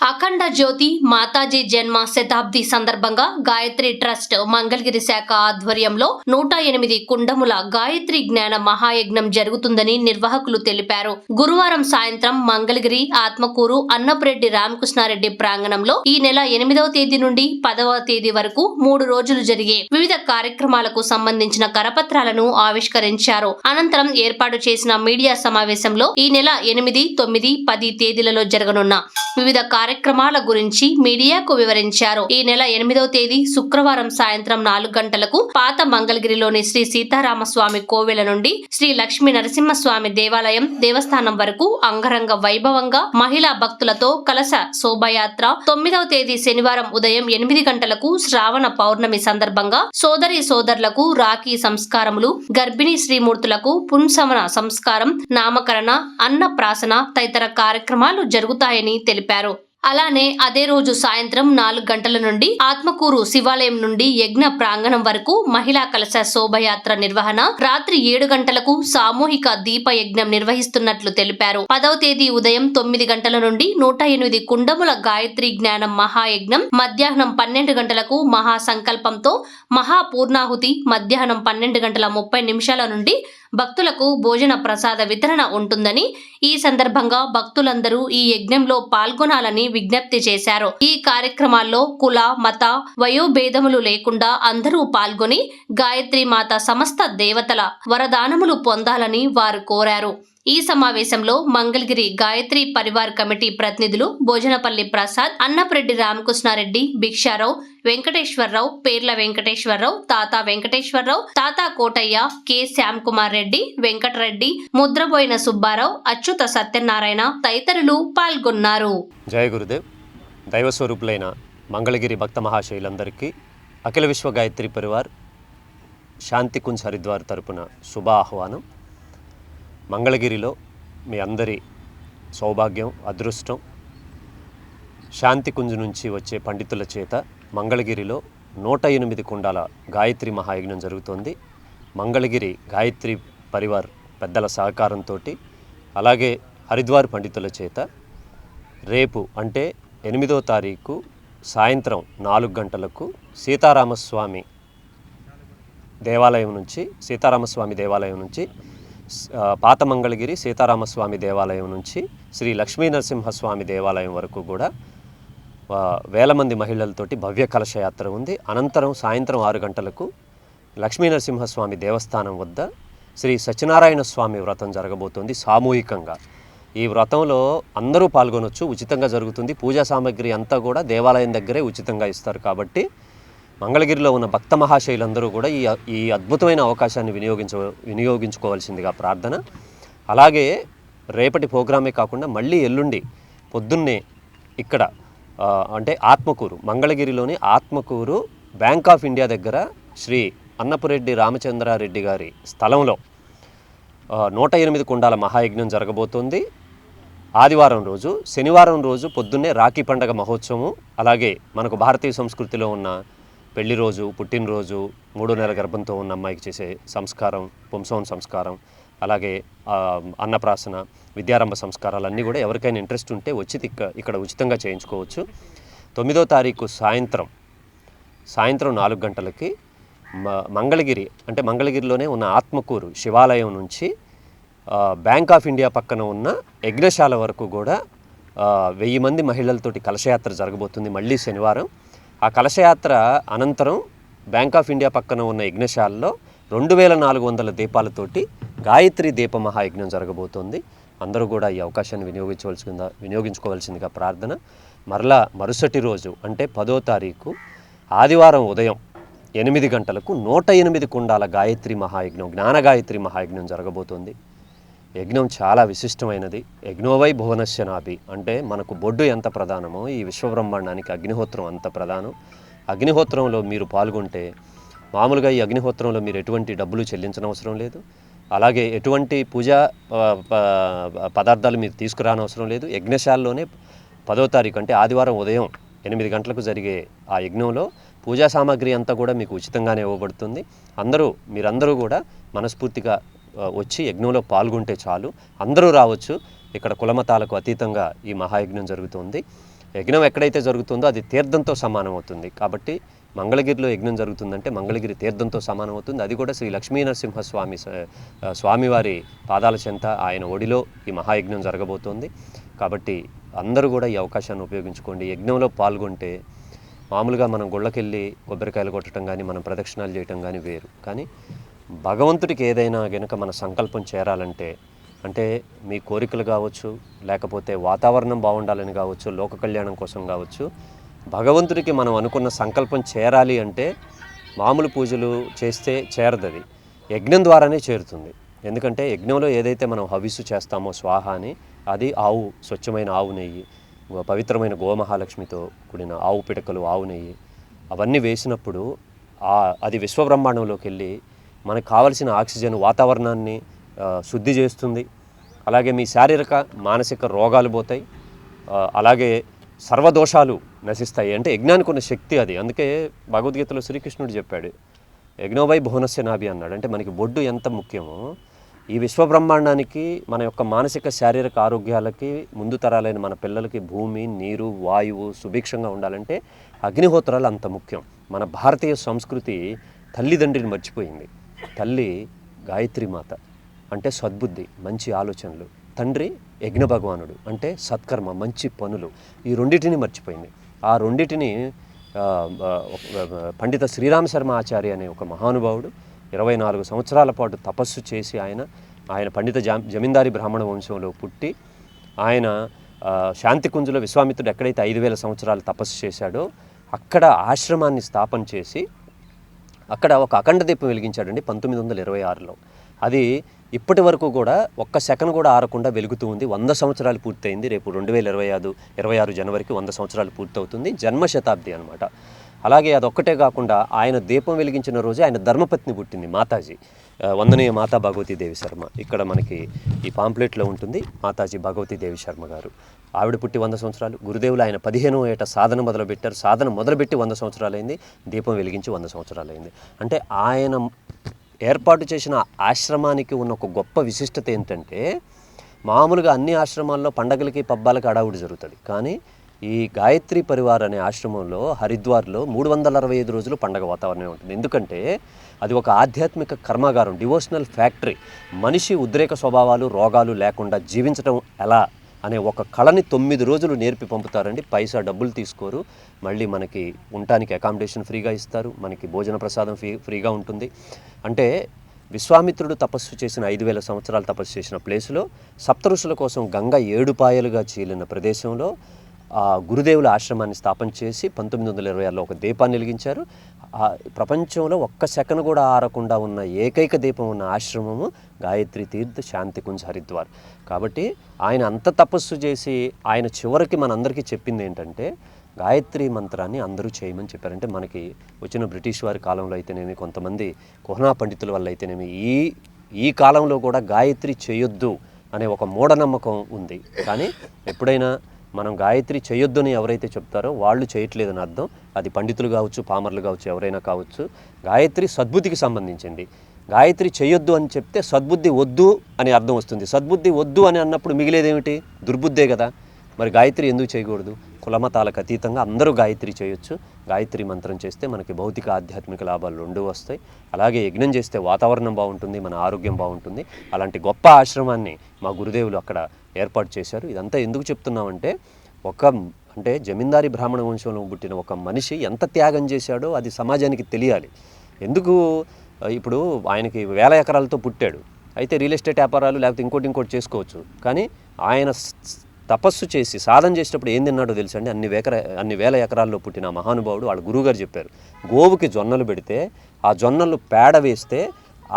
అఖండ జ్యోతి మాతాజీ జన్మ శతాబ్ది సందర్భంగా గాయత్రి ట్రస్ట్ మంగళగిరి శాఖ ఆధ్వర్యంలో నూట ఎనిమిది కుండముల గాయత్రి జ్ఞాన మహాయజ్ఞం జరుగుతుందని నిర్వాహకులు తెలిపారు. గురువారం సాయంత్రం మంగళగిరి ఆత్మకూరు అన్నపురెడ్డి రామకృష్ణారెడ్డి ప్రాంగణంలో ఈ నెల ఎనిమిదవ తేదీ నుండి పదవ తేదీ వరకు మూడు రోజులు జరిగే వివిధ కార్యక్రమాలకు సంబంధించిన కరపత్రాలను ఆవిష్కరించారు. అనంతరం ఏర్పాటు చేసిన మీడియా సమావేశంలో ఈ నెల ఎనిమిది తొమ్మిది పది తేదీలలో జరగనున్న వివిధ కార్యక్రమాల గురించి మీడియాకు వివరించారు. ఈ నెల ఎనిమిదవ తేదీ శుక్రవారం సాయంత్రం నాలుగు గంటలకు పాత మంగళగిరిలోని శ్రీ సీతారామస్వామి కోవెల నుండి శ్రీ లక్ష్మీ నరసింహస్వామి దేవాలయం దేవస్థానం వరకు అంగరంగ వైభవంగా మహిళా భక్తులతో కలశ శోభయాత్ర. తొమ్మిదవ తేదీ శనివారం ఉదయం ఎనిమిది గంటలకు శ్రావణ పౌర్ణమి సందర్భంగా సోదరి సోదరులకు రాఖీ సంస్కారములు గర్భిణీ శ్రీమూర్తులకు పుంసవన సంస్కారం నామకరణ అన్నప్రాసన తదితర కార్యక్రమాలు జరుగుతాయని తెలిపారు. అలానే అదే రోజు సాయంత్రం నాలుగు గంటల నుండి ఆత్మకూరు శివాలయం నుండి యజ్ఞ ప్రాంగణం వరకు మహిళా కలశ శోభయాత్ర నిర్వహణ రాత్రి ఏడు గంటలకు సామూహిక దీప యజ్ఞం నిర్వహిస్తున్నట్లు తెలిపారు. పదవ తేదీ ఉదయం తొమ్మిది గంటల నుండి నూట ఎనిమిది కుండముల గాయత్రి జ్ఞానం మహాయజ్ఞం మధ్యాహ్నం పన్నెండు గంటలకు మహా సంకల్పంతో మహాపూర్ణాహుతి మధ్యాహ్నం పన్నెండు గంటల ముప్పై నిమిషాల నుండి భక్తులకు భోజన ప్రసాద వితరణ ఉంటుందని ఈ సందర్భంగా భక్తులందరూ ఈ యజ్ఞంలో పాల్గొనాలని విజ్ఞప్తి చేశారు. ఈ కార్యక్రమాల్లో కుల మత వయోభేదములు లేకుండా అందరూ పాల్గొని గాయత్రి మాత సమస్త దేవతల వరదానములు పొందాలని వారు కోరారు. ఈ సమావేశంలో మంగళగిరి గాయత్రి పరివార్ కమిటీ ప్రతినిధులు భోజనపల్లి ప్రసాద్ అన్నప్రెడ్డి రామకృష్ణారెడ్డి భిక్షారావు వెంకటేశ్వరరావు పేర్ల వెంకటేశ్వరరావు తాత వెంకటేశ్వరరావు తాత కోటయ్య కె. శ్యామ్ కుమార్ రెడ్డి వెంకటరెడ్డి ముద్రబోయిన సుబ్బారావు అచ్యుత సత్యనారాయణ తదితరులు పాల్గొన్నారు. జయ గురుదేవ్. దైవస్వరూపులైన మంగళగిరి భక్త మహాశైలందరికీ అఖిల విశ్వ గాయత్రి పరివార్ శాంతి కుంజ్ హరిద్వార్ తరపున శుభ ఆహ్వానం. మంగళగిరిలో మీ అందరి సౌభాగ్యం అదృష్టం శాంతికుంజ్ నుంచి వచ్చే పండితుల చేత మంగళగిరిలో నూట ఎనిమిది కుండాల గాయత్రి మహాయజ్ఞం జరుగుతోంది. మంగళగిరి గాయత్రి పరివార్ పెద్దల సహకారంతో అలాగే హరిద్వార్ పండితుల చేత రేపు అంటే ఎనిమిదో తారీఖు సాయంత్రం నాలుగు గంటలకు సీతారామస్వామి దేవాలయం నుంచి సీతారామస్వామి దేవాలయం నుంచి పాత మంగళగిరి సీతారామస్వామి దేవాలయం నుంచి శ్రీ లక్ష్మీ నరసింహస్వామి దేవాలయం వరకు కూడా వేల మంది మహిళలతోటి భవ్య కలశయాత్ర ఉంది. అనంతరం సాయంత్రం ఆరు గంటలకు లక్ష్మీ నరసింహస్వామి దేవస్థానం వద్ద శ్రీ సత్యనారాయణ స్వామి వ్రతం జరగబోతోంది సామూహికంగా. ఈ వ్రతంలో అందరూ పాల్గొనొచ్చు ఉచితంగా జరుగుతుంది. పూజా సామాగ్రి అంతా కూడా దేవాలయం దగ్గరే ఉచితంగా ఇస్తారు కాబట్టి మంగళగిరిలో ఉన్న భక్త మహాశైలందరూ కూడా ఈ ఈ అద్భుతమైన అవకాశాన్ని వినియోగించ వినియోగించుకోవాల్సిందిగా ప్రార్థన. అలాగే రేపటి ప్రోగ్రామే కాకుండా మళ్ళీ ఎల్లుండి పొద్దున్నే ఇక్కడ అంటే ఆత్మకూరు మంగళగిరిలోని ఆత్మకూరు బ్యాంక్ ఆఫ్ ఇండియా దగ్గర శ్రీ అన్నపురెడ్డి రామచంద్రారెడ్డి గారి స్థలంలో నూట ఎనిమిది కుండాల మహాయజ్ఞం జరగబోతోంది. ఆదివారం రోజు శనివారం రోజు పొద్దున్నే రాఖీ పండగ మహోత్సవం అలాగే మనకు భారతీయ సంస్కృతిలో ఉన్న పెళ్ళి రోజు పుట్టినరోజు మూడో నెల గర్భంతో ఉన్న అమ్మాయికి చేసే సంస్కారం పుంసవం సంస్కారం అలాగే అన్నప్రాసన విద్యారంభ సంస్కారాలు అన్నీ కూడా ఎవరికైనా ఇంట్రెస్ట్ ఉంటే వచ్చి ఇక్కడ ఉచితంగా చేయించుకోవచ్చు. తొమ్మిదో తారీఖు సాయంత్రం సాయంత్రం నాలుగు గంటలకి మ- మంగళగిరి అంటే మంగళగిరిలోనే ఉన్న ఆత్మకూరు శివాలయం నుంచి బ్యాంక్ ఆఫ్ ఇండియా పక్కన ఉన్న యజ్ఞశాల వరకు కూడా వెయ్యి మంది మహిళలతోటి కలశయాత్ర జరగబోతుంది మళ్ళీ శనివారం. ఆ కలశయాత్ర అనంతరం బ్యాంక్ ఆఫ్ ఇండియా పక్కన ఉన్న యజ్ఞశాలలో రెండు వేల నాలుగు వందల దీపాలతోటి గాయత్రి దీప మహాయజ్ఞం జరగబోతోంది. అందరూ కూడా ఈ అవకాశాన్ని వినియోగించవలసిందిగా వినియోగించుకోవాల్సిందిగా ప్రార్థన. మరలా మరుసటి రోజు అంటే పదో తారీఖు ఆదివారం ఉదయం ఎనిమిది గంటలకు నూట ఎనిమిది కుండాల గాయత్రి మహాయజ్ఞం జ్ఞాన గాయత్రి మహాయజ్ఞం జరగబోతోంది. యజ్ఞం చాలా విశిష్టమైనది. యజ్ఞోవై భువనశ్యనాభి అంటే మనకు బొడ్డు ఎంత ప్రధానమో ఈ విశ్వబ్రహ్మాండానికి అగ్నిహోత్రం అంత ప్రధానం. అగ్నిహోత్రంలో మీరు పాల్గొంటే మామూలుగా ఈ అగ్నిహోత్రంలో మీరు ఎటువంటి డబ్బులు చెల్లించనవసరం లేదు. అలాగే ఎటువంటి పూజా ప- పదార్థాలు మీరు తీసుకురానవసరం లేదు. యజ్ఞశాలలోనే పదో తారీఖు అంటే ఆదివారం ఉదయం ఎనిమిది గంటలకు జరిగే ఆ యజ్ఞంలో పూజా సామాగ్రి అంతా కూడా మీకు ఉచితంగానే ఇవ్వబడుతుంది. అందరూ మీరందరూ కూడా మనస్ఫూర్తిగా వచ్చి యజ్ఞంలో పాల్గొంటే చాలు. అందరూ రావచ్చు. ఇక్కడ కులమతాలకు అతీతంగా ఈ మహాయజ్ఞం జరుగుతుంది. యజ్ఞం ఎక్కడైతే జరుగుతుందో అది తీర్థంతో సమానం అవుతుంది కాబట్టి మంగళగిరిలో యజ్ఞం జరుగుతుందంటే మంగళగిరి తీర్థంతో సమానం అవుతుంది అది కూడా శ్రీ లక్ష్మీ నరసింహస్వామి స్వామివారి పాదాల చెంత ఆయన ఒడిలో ఈ మహాయజ్ఞం జరగబోతోంది. కాబట్టి అందరూ కూడా ఈ అవకాశాన్ని ఉపయోగించుకోండి. యజ్ఞంలో పాల్గొంటే మామూలుగా మనం గుళ్ళకెళ్ళి కొబ్బరికాయలు కొట్టడం కానీ మనం ప్రదక్షిణాలు చేయటం కానీ వేరు. కానీ భగవంతుడికి ఏదైనా గనుక మన సంకల్పం చేరాలంటే అంటే మీ కోరికలు కావచ్చు లేకపోతే వాతావరణం బాగుండాలని కావచ్చు లోక కళ్యాణం కోసం కావచ్చు భగవంతుడికి మనం అనుకున్న సంకల్పం చేరాలి అంటే మామూలు పూజలు చేస్తే చేరదది. యజ్ఞం ద్వారానే చేరుతుంది. ఎందుకంటే యజ్ఞంలో ఏదైతే మనం హవిస్సు చేస్తామో స్వాహ అని అది ఆవు స్వచ్ఛమైన ఆవు నెయ్యి పవిత్రమైన గోమహాలక్ష్మితో కూడిన ఆవు పిడకలు ఆవు నెయ్యి అవన్నీ వేసినప్పుడు అది విశ్వబ్రహ్మాండంలోకి వెళ్ళి మనకు కావలసిన ఆక్సిజన్ వాతావరణాన్ని శుద్ధి చేస్తుంది. అలాగే మీ శారీరక మానసిక రోగాలు పోతాయి. అలాగే సర్వదోషాలు నశిస్తాయి. అంటే యజ్ఞానికి ఉన్న శక్తి అది. అందుకే భగవద్గీతలో శ్రీకృష్ణుడు చెప్పాడు యజ్ఞోవై భువనస్య నాభి అన్నాడు. అంటే మనకి బొడ్డు ఎంత ముఖ్యమో ఈ విశ్వబ్రహ్మాండానికి మన యొక్క మానసిక శారీరక ఆరోగ్యాలకి ముందు తరాలైన మన పిల్లలకి భూమి నీరు వాయువు సుభిక్షంగా ఉండాలంటే అగ్నిహోత్రాలు అంత ముఖ్యం. మన భారతీయ సంస్కృతి తల్లిదండ్రిని మర్చిపోయింది. తల్లి గాయత్రి మాత అంటే సద్బుద్ధి మంచి ఆలోచనలు. తండ్రి యజ్ఞ భగవానుడు అంటే సత్కర్మ మంచి పనులు. ఈ రెండింటిని మర్చిపోయింది. ఆ రెండింటిని పండిత శ్రీరామ శర్మ ఆచార్య అనే ఒక మహానుభావుడు ఇరవై నాలుగు సంవత్సరాల పాటు తపస్సు చేసి ఆయన ఆయన పండిత జా జమీందారీ బ్రాహ్మణ వంశంలో పుట్టి ఆయన ఆ, శాంతికుంజులో విశ్వామిత్రుడు ఎక్కడైతే ఐదు వేల సంవత్సరాలు తపస్సు చేశాడో అక్కడ ఆశ్రమాన్ని స్థాపన చేసి అక్కడ ఒక అఖండ దీపం వెలిగించాడండి పంతొమ్మిది వందల ఇరవై ఆరులో. అది ఇప్పటి వరకు కూడా ఒక్క సెకండ్ కూడా ఆరకుండా వెలుగుతూ ఉంది. వంద సంవత్సరాలు పూర్తయింది. రేపు రెండు వేల ఇరవై ఐదు ఇరవై ఆరు జనవరికి వంద సంవత్సరాలు పూర్తవుతుంది. జన్మ శతాబ్ది అనమాట అలాగే అదొక్కటే కాకుండా ఆయన దీపం వెలిగించిన రోజే ఆయన ధర్మపత్ని పుట్టింది మాతాజీ. వందనీయ మాతా భగవతీదేవి శర్మ. ఇక్కడ మనకి ఈ పాంప్లెట్లో ఉంటుంది మాతాజీ భగవతీదేవి శర్మ గారు. ఆవిడ పుట్టి వంద సంవత్సరాలు. గురుదేవులు ఆయన పదిహేనో ఏట సాధన మొదలుపెట్టారు. సాధన మొదలుపెట్టి వంద సంవత్సరాలైంది. దీపం వెలిగించి వంద సంవత్సరాలైంది. అంటే ఆయన ఏర్పాటు చేసిన ఆశ్రమానికి ఉన్న ఒక గొప్ప విశిష్టత ఏంటంటే మామూలుగా అన్ని ఆశ్రమాల్లో పండగలకి పబ్బాలకి అడావుడి జరుగుతుంది. కానీ ఈ గాయత్రి పరివార్ అనే ఆశ్రమంలో హరిద్వార్లో మూడు వందల అరవై ఐదు రోజులు పండగ వాతావరణం ఉంటుంది. ఎందుకంటే అది ఒక ఆధ్యాత్మిక కర్మాగారం డివోషనల్ ఫ్యాక్టరీ. మనిషి ఉద్రేక స్వభావాలు రోగాలు లేకుండా జీవించడం ఎలా అనే ఒక కళని తొమ్మిది రోజులు నేర్పి పంపుతారండి. పైసా డబ్బులు తీసుకోరు. మళ్ళీ మనకి ఉండటానికి అకామిడేషన్ ఫ్రీగా ఇస్తారు. మనకి భోజన ప్రసాదం ఫ్రీ ఫ్రీగా ఉంటుంది. అంటే విశ్వామిత్రుడు తపస్సు చేసిన ఐదు వేల సంవత్సరాలు తపస్సు చేసిన ప్లేసులో సప్తఋషుల కోసం గంగ ఏడుపాయలుగా చీలిన ప్రదేశంలో గురుదేవుల ఆశ్రమాన్ని స్థాపన చేసి పంతొమ్మిది వందల ఇరవై ఆరులో ఒక దీపాన్ని వెలిగించారు. ప్రపంచంలో ఒక్క సెకను కూడా ఆరకుండా ఉన్న ఏకైక దీపం ఉన్న ఆశ్రమము గాయత్రి తీర్థ శాంతికుంజ్ హరిద్వార్. కాబట్టి ఆయన అంత తపస్సు చేసి ఆయన చివరికి మనందరికీ చెప్పింది ఏంటంటే గాయత్రి మంత్రాన్ని అందరూ చేయమని చెప్పారంటే మనకి వచ్చిన బ్రిటిష్ వారి కాలంలో అయితేనేమి కొంతమంది కుహనా పండితుల వల్ల అయితేనేమి ఈ ఈ కాలంలో కూడా గాయత్రి చేయొద్దు అనే ఒక మూఢనమ్మకం ఉంది. కానీ ఎప్పుడైనా మనం గాయత్రి చేయొద్దు అని ఎవరైతే చెప్తారో వాళ్ళు చేయట్లేదని అర్థం. అది పండితులు కావచ్చు పామర్లు కావచ్చు ఎవరైనా కావచ్చు. గాయత్రి సద్బుద్ధికి సంబంధించింది. గాయత్రి చేయొద్దు అని చెప్తే సద్బుద్ధి వద్దు అని అర్థం వస్తుంది. సద్బుద్ధి వద్దు అని అన్నప్పుడు మిగిలేదేమిటి? దుర్బుద్ధే కదా. మరి గాయత్రి ఎందుకు చేయకూడదు? కులమతాలకు అతీతంగా అందరూ గాయత్రి చేయొచ్చు. గాయత్రి మంత్రం చేస్తే మనకి భౌతిక ఆధ్యాత్మిక లాభాలు రెండు వస్తాయి. అలాగే యజ్ఞం చేస్తే వాతావరణం బాగుంటుంది మన ఆరోగ్యం బాగుంటుంది. అలాంటి గొప్ప ఆశ్రమాన్ని మా గురుదేవులు అక్కడ ఏర్పాటు చేశారు. ఇదంతా ఎందుకు చెప్తున్నామంటే ఒక అంటే జమీందారీ బ్రాహ్మణ వంశంలో పుట్టిన ఒక మనిషి ఎంత త్యాగం చేశాడో అది సమాజానికి తెలియాలి. ఎందుకు? ఇప్పుడు ఆయనకి వేల ఎకరాలతో పుట్టాడు. అయితే రియల్ ఎస్టేట్ వ్యాపారాలు లేకపోతే ఇంకోటి ఇంకోటి చేసుకోవచ్చు. కానీ ఆయన తపస్సు చేసి సాధన చేసేటప్పుడు ఏం తిన్నాడో తెలుసండి అన్ని వేకర అన్ని వేల ఎకరాల్లో పుట్టిన మహానుభావుడు వాళ్ళ గురువుగారు చెప్పారు. గోవుకి జొన్నలు పెడితే ఆ జొన్నలు పేడ వేస్తే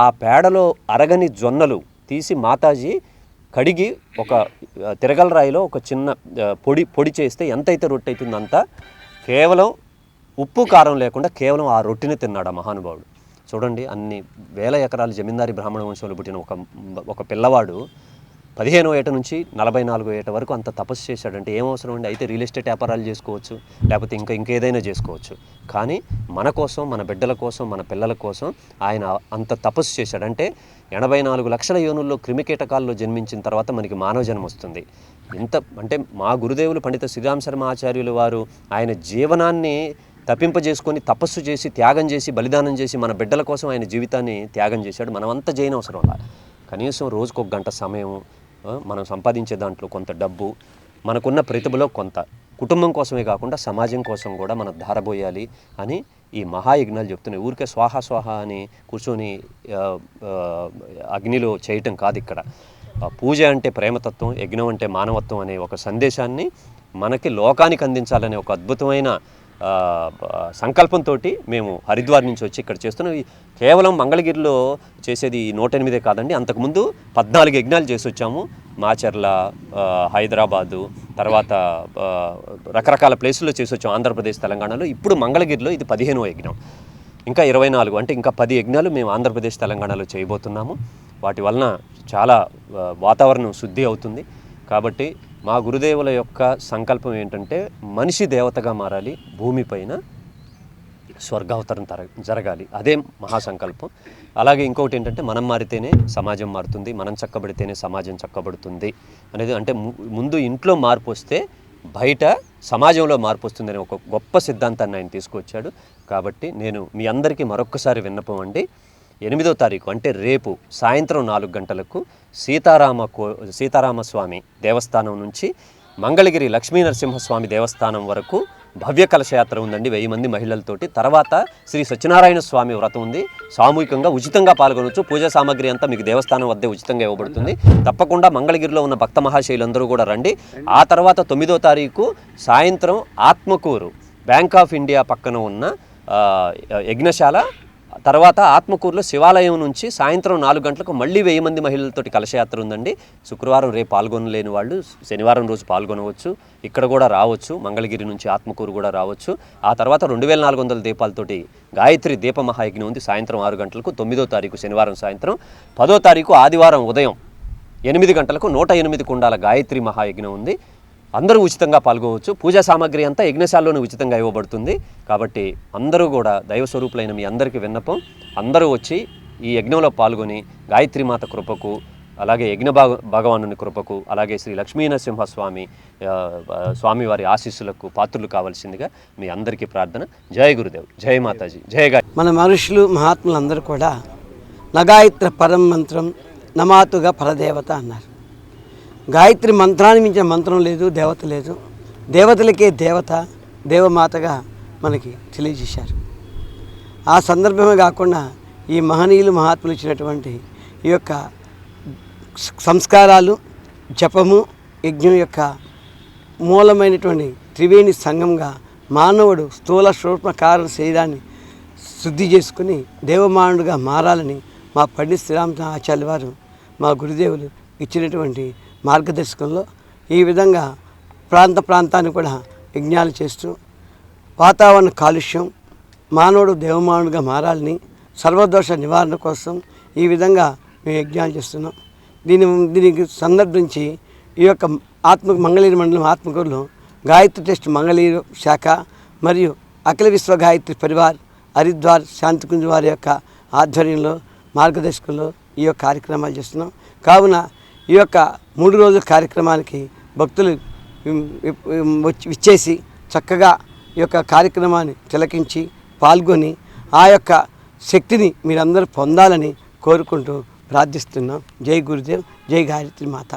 ఆ పేడలో అరగని జొన్నలు తీసి మాతాజీ కడిగి ఒక తిరగల రాయిలో ఒక చిన్న పొడి పొడి చేస్తే ఎంతైతే రొట్టె అవుతుందో అంతా కేవలం ఉప్పు కారం లేకుండా కేవలం ఆ రొట్టెని తిన్నాడు ఆ మహానుభావుడు. చూడండి అన్ని వేల ఎకరాల జమీందారి బ్రాహ్మణ వంశంలో పుట్టిన ఒక ఒక పిల్లవాడు పదిహేనో ఏట నుంచి నలభై నాలుగో ఏట వరకు అంత తపస్సు చేశాడంటే ఏమవసరం అండి? అయితే రియల్ ఎస్టేట్ వ్యాపారాలు చేసుకోవచ్చు లేకపోతే ఇంకా ఇంకేదైనా చేసుకోవచ్చు. కానీ మన కోసం మన బిడ్డల కోసం మన పిల్లల కోసం ఆయన అంత తపస్సు చేశాడంటే ఎనభై నాలుగు లక్షల యోనుల్లో క్రిమికీటకాల్లో జన్మించిన తర్వాత మనకి మానవ జన్మ వస్తుంది. ఇంత అంటే మా గురుదేవులు పండిత శ్రీరామ్ శర్మ ఆచార్యులు వారు ఆయన జీవనాన్ని తప్పింపజేసుకొని తపస్సు చేసి త్యాగం చేసి బలిదానం చేసి మన బిడ్డల కోసం ఆయన జీవితాన్ని త్యాగం చేశాడు. మనమంతా చేయనవసరం అలా. కనీసం రోజుకు ఒక గంట సమయం మనం సంపాదించే దాంట్లో కొంత డబ్బు మనకున్న ప్రతిభలో కొంత. కుటుంబం కోసమే కాకుండా సమాజం కోసం కూడా మనం ధారబోయాలి అని ఈ మహాయజ్ఞాలు చెప్తున్నాయి. ఊరికే స్వాహ స్వాహ అని కూర్చొని అగ్నిలో చేయటం కాదు ఇక్కడ. పూజ అంటే ప్రేమతత్వం యజ్ఞం అంటే మానవత్వం అనే ఒక సందేశాన్ని మనకి లోకానికి అందించాలనే ఒక అద్భుతమైన సంకల్పంతో మేము హరిద్వార్ నుంచి వచ్చి ఇక్కడ చేస్తున్నాం. కేవలం మంగళగిరిలో చేసేది నూట ఎనిమిదే కాదండి. అంతకుముందు పద్నాలుగు యజ్ఞాలు చేసి వచ్చాము. మాచర్ల హైదరాబాదు తర్వాత రకరకాల ప్లేసుల్లో చేసి వచ్చాం. ఆంధ్రప్రదేశ్ తెలంగాణలో. ఇప్పుడు మంగళగిరిలో ఇది పదిహేనవ యజ్ఞం. ఇంకా ఇరవై నాలుగు అంటే ఇంకా పది యజ్ఞాలు మేము ఆంధ్రప్రదేశ్ తెలంగాణలో చేయబోతున్నాము. వాటి వలన చాలా వాతావరణం శుద్ధి అవుతుంది. కాబట్టి మా గురుదేవుల యొక్క సంకల్పం ఏంటంటే మనిషి దేవతగా మారాలి భూమిపైన స్వర్గావతరం తర జరగాలి. అదే మహాసంకల్పం. అలాగే ఇంకొకటి ఏంటంటే మనం మారితేనే సమాజం మారుతుంది మనం చక్కబడితేనే సమాజం చక్కబడుతుంది అనేది అంటే ము- ముందు ఇంట్లో మార్పు వస్తే బయట సమాజంలో మార్పు వస్తుందనే ఒక గొప్ప సిద్ధాంతాన్ని ఆయన తీసుకొచ్చాడు. కాబట్టి నేను మీ అందరికీ మరొక్కసారి విన్నపం అండి. ఎనిమిదో తారీఖు అంటే రేపు సాయంత్రం నాలుగు గంటలకు సీతారామ కో సీతారామస్వామి దేవస్థానం నుంచి మంగళగిరి లక్ష్మీ నరసింహస్వామి దేవస్థానం వరకు భవ్య కలశయాత్ర ఉందండి. వెయ్యి మంది మహిళలతోటి. తర్వాత శ్రీ సత్యనారాయణ స్వామి వ్రతం ఉంది. సామూహికంగా ఉచితంగా పాల్గొనవచ్చు పూజా సామాగ్రి అంతా మీకు దేవస్థానం వద్దే ఉచితంగా ఇవ్వబడుతుంది. తప్పకుండా మంగళగిరిలో ఉన్న భక్త మహాశైలందరూ కూడా రండి. ఆ తర్వాత తొమ్మిదో తారీఖు సాయంత్రం ఆత్మకూరు బ్యాంక్ ఆఫ్ ఇండియా పక్కన ఉన్న యజ్ఞశాల తర్వాత ఆత్మకూరులో శివాలయం నుంచి సాయంత్రం నాలుగు గంటలకు మళ్ళీ వెయ్యి మంది మహిళలతోటి కలశయాత్ర ఉందండి. శుక్రవారం రేపు పాల్గొనలేని వాళ్ళు శనివారం రోజు పాల్గొనవచ్చు. ఇక్కడ కూడా రావచ్చు. మంగళగిరి నుంచి ఆత్మకూరు కూడా రావచ్చు. ఆ తర్వాత రెండు వేల నాలుగు వందల దీపాలతోటి గాయత్రి దీప మహాయజ్ఞం ఉంది. సాయంత్రం ఆరు గంటలకు తొమ్మిదో తారీఖు శనివారం సాయంత్రం. పదో తారీఖు ఆదివారం ఉదయం ఎనిమిది గంటలకు నూట ఎనిమిది కుండాల గాయత్రి మహాయజ్ఞం ఉంది. అందరూ ఉచితంగా పాల్గొవచ్చు. పూజా సామాగ్రి అంతా యజ్ఞశాలలోనే ఉచితంగా ఇవ్వబడుతుంది. కాబట్టి అందరూ కూడా దైవ స్వరూపులైన మీ అందరికీ విన్నపం. అందరూ వచ్చి ఈ యజ్ఞంలో పాల్గొని గాయత్రిమాత కృపకు అలాగే యజ్ఞ భాగ భగవానుని కృపకు అలాగే శ్రీ లక్ష్మీనరసింహస్వామి స్వామివారి ఆశీస్సులకు పాత్రులు కావాల్సిందిగా మీ అందరికీ ప్రార్థన. జయ గురుదేవ్. జయ మాతాజీ. జయ గాయ మన మనుషులు మహాత్ములందరూ కూడా నగాయత్ర పరం మంత్రం నమాతుగా పరదేవత అన్నారు. గాయత్రి మంత్రాన్ని మించిన మంత్రం లేదు దేవత లేదు. దేవతలకే దేవత దేవమాతగా మనకి తెలియజేశారు. ఆ సందర్భమే కాకుండా ఈ మహనీయులు మహాత్ములు ఇచ్చినటువంటి ఈ యొక్క సంస్కారాలు జపము యజ్ఞం యొక్క మూలమైనటువంటి త్రివేణి సంఘంగా మానవుడు స్థూల సూక్ష్మ కారణ శరీరాన్ని శుద్ధి చేసుకుని దేవమానుడుగా మారాలని మా పండిత్ శ్రీరామ ఆచార్య వారు మా గురుదేవులు ఇచ్చినటువంటి మార్గదర్శకంలో ఈ విధంగా ప్రాంత ప్రాంతాన్ని కూడా యజ్ఞాలు చేస్తూ వాతావరణ కాలుష్యం మానవుడు దేవమానుడుగా మారాలని సర్వదోష నివారణ కోసం ఈ విధంగా మేము యజ్ఞాలు చేస్తున్నాం. దీని దీనికి సందర్భించి ఈ యొక్క ఆత్మ మంగళీరు మండలం ఆత్మకూరులో గాయత్రి టెస్ట్ మంగళీరు శాఖ మరియు అఖిల విశ్వ గాయత్రి పరివార్ హరిద్వార్ శాంతికుంజ్ వారి యొక్క ఆధ్వర్యంలో మార్గదర్శకంలో ఈ యొక్క కార్యక్రమాలు చేస్తున్నాం. కావున ఈ యొక్క మూడు రోజుల కార్యక్రమానికి భక్తులు ఇచ్చేసి విచ్చేసి చక్కగా ఈ యొక్క కార్యక్రమాన్ని తిలకించి పాల్గొని ఆ యొక్క శక్తిని మీరందరూ పొందాలని కోరుకుంటూ ప్రార్థిస్తున్నాం. జై గురుదేవ్ జై గాయత్రి మాత.